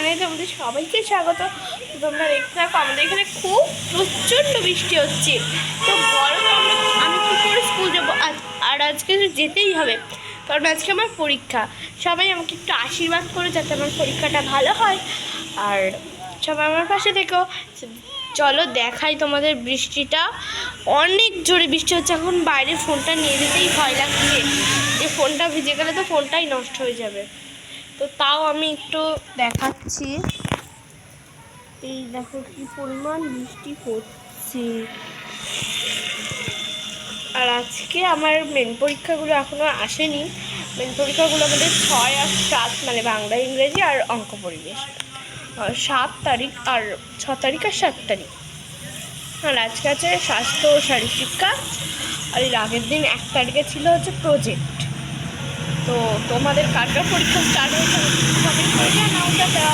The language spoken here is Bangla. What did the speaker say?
চ্যানেলে তোমাদের সবাইকে স্বাগত। তোমরা দেখতে থাকো, আমাদের এখানে খুব প্রচণ্ড বৃষ্টি হচ্ছে। তো গরম আমি কী করে স্কুল যাব? আজ- আর আজকে যেতেই হবে, কারণ আজকে আমার পরীক্ষা। সবাই আমাকে একটু আশীর্বাদ করে যাতে আমার পরীক্ষাটা ভালো হয়। আর সবাই আমার পাশে থেকো। চলো দেখাই তোমাদের বৃষ্টিটা। অনেক জোরে বৃষ্টি হচ্ছে, এখন বাইরে ফোনটা নিয়ে যেতেই ভয় লাগছে। যে ফোনটা ভিজে গেলে তো ফোনটাই নষ্ট হয়ে যাবে। তো তাও আমি একটু দেখাচ্ছি। এই দেখো কি পরিমাণ বৃষ্টি পড়ছে আর আজকে আমার মেন পরীক্ষাগুলো এখনও আসেনি। মেন পরীক্ষাগুলো আমাদের ছয় আর সাত মানে বাংলা, ইংরেজি আর অঙ্ক পরিবেশ। সাত তারিখ আর ছ তারিখ আর সাত তারিখ। আর আজকে আছে স্বাস্থ্য ও শারীরশিক্ষা আর এর আগের দিন এক তারিখে ছিল হচ্ছে প্রজেক্ট তো তোমাদের কার কার পরীক্ষা স্টার্ট হয়েছে? জানাও দাদা